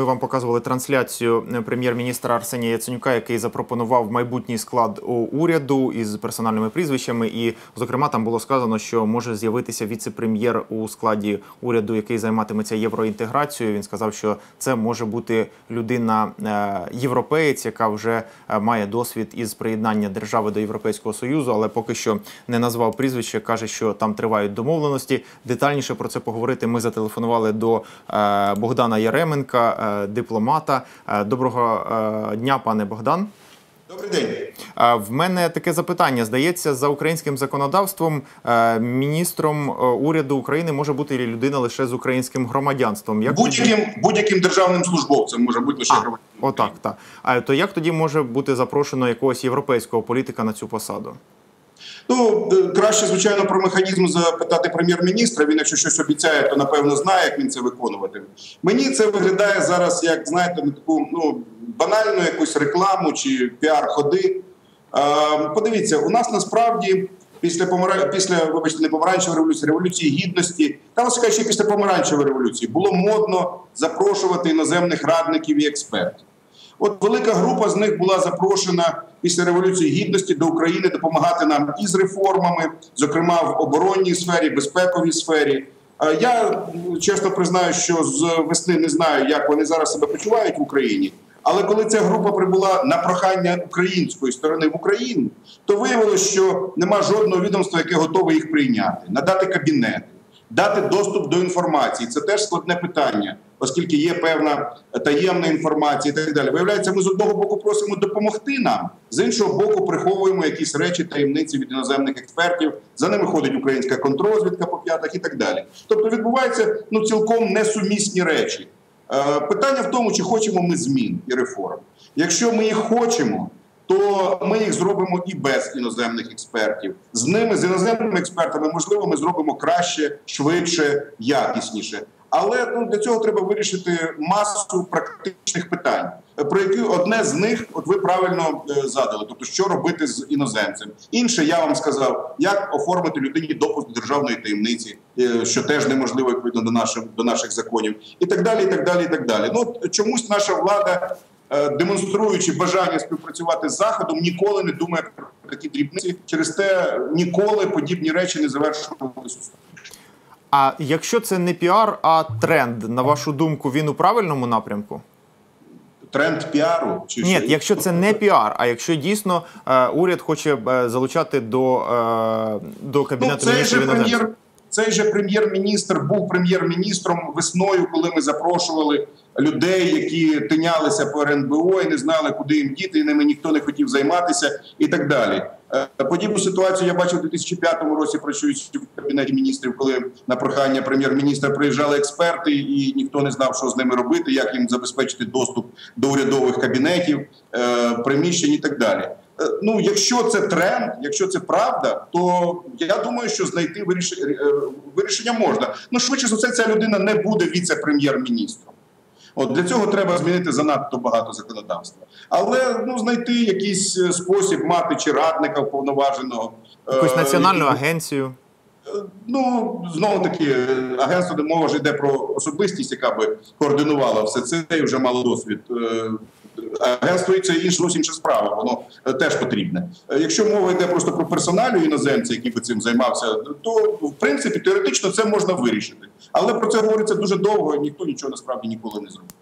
Ми вам показували трансляцію е, прем'єр-міністра Арсенія Яценюка, який запропонував майбутній склад уряду із персональними прізвищами. І, зокрема, там було сказано, що може з'явитися віце-прем'єр у складі уряду, який займатиметься євроінтеграцією. Він сказав, що це може бути людина е, європеєць, яка вже е, має досвід із приєднання держави до Європейського союзу, але поки що не назвав прізвище. каже, що там тривають домовленості. Детальніше про це поговорити. Ми зателефонували до Богдана Яременка. Е, дипломата. Е, доброго е, дня, пане Богдан. Добрий день. В мене таке запитання. Здається, за українським законодавством міністром уряду України може бути людина лише з українським громадянством. Як будь-яким будь-яким державним службовцем може бути лише громадянин. Отак, так. А то як тоді може бути запрошено якогось європейського політика на цю посаду? Ну е, краще, звичайно, про механізм запитати прем'єр-міністра. Він, якщо щось обіцяє, то напевно знає, як він це виконувати. Мені це виглядає зараз, як знаєте, на таку ну банальну якусь рекламу чи піар-ходи. Подивіться, у нас насправді. Після помара... після, вибачте, не помаранчевої революції, революції гідності, та власне ще після помаранчевої революції було модно запрошувати іноземних радників і експертів. От велика група з них була запрошена після революції гідності до України допомагати нам із реформами, зокрема в оборонній сфері, безпековій сфері. Я чесно признаю, що з весни не знаю, як вони зараз себе почувають в Україні. Але коли ця група прибула на прохання української сторони в Україну, то виявилося, що нема жодного відомства, яке готове їх прийняти, надати кабінети, дати доступ до інформації. Це теж складне питання оскільки є певна таємна інформація, і так далі. Виявляється, ми з одного боку просимо допомогти нам, з іншого боку, приховуємо якісь речі таємниці від іноземних експертів. За ними ходить українська контрозвідка по п'ятах і так далі. Тобто відбуваються ну цілком несумісні речі. Е, питання в тому, чи хочемо ми змін і реформ. Якщо ми їх хочемо. То ми їх зробимо і без іноземних експертів. З ними з іноземними експертами можливо ми зробимо краще, швидше, якісніше. Але ну для цього треба вирішити масу практичних питань, про які одне з них, от ви правильно е, задали, тобто що робити з іноземцем. Інше я вам сказав, як оформити людині допуск до державної таємниці, е, що теж неможливо відповідно до наших до наших законів, і так далі. І так далі, і так далі. Ну чомусь наша влада. Е, демонструючи бажання співпрацювати з заходом, ніколи не думає про такі дрібниці. Через те ніколи подібні речі не завершувалися. А якщо це не піар, а тренд, на вашу думку, він у правильному напрямку? Тренд піару чи ні, якщо це не піар, а якщо дійсно е, уряд хоче е, залучати до е, до кабінету ну, міністрів прем'єр. Цей же прем'єр-міністр був прем'єр-міністром весною, коли ми запрошували людей, які тинялися по РНБО і не знали, куди їм діти, і ними ніхто не хотів займатися, і так далі. Е, подібну ситуацію я бачив у 2005 році, працюючи в кабінеті міністрів, коли на прохання прем'єр-міністра приїжджали експерти, і ніхто не знав, що з ними робити, як їм забезпечити доступ до урядових кабінетів, е, приміщень і так далі. Е, ну, якщо це тренд, якщо це правда, то я думаю, що знайти вирішення можна. Ну швидше за все, ця людина не буде віце-прем'єр-міністром. От для цього треба змінити занадто багато законодавства, але ну знайти якийсь е, спосіб мати чи радника вповноваженого якусь е, національну агенцію. Е, ну знову таки агентство, де мова ж йде про особистість, яка би координувала все це і вже мало досвід агентство це інша зовсім інша справа. Воно е, теж потрібне. Е, якщо мова йде просто про персоналю іноземця, який би цим займався, то в принципі теоретично це можна вирішити. Але про це говориться дуже довго. Ніхто нічого насправді ніколи не зробить.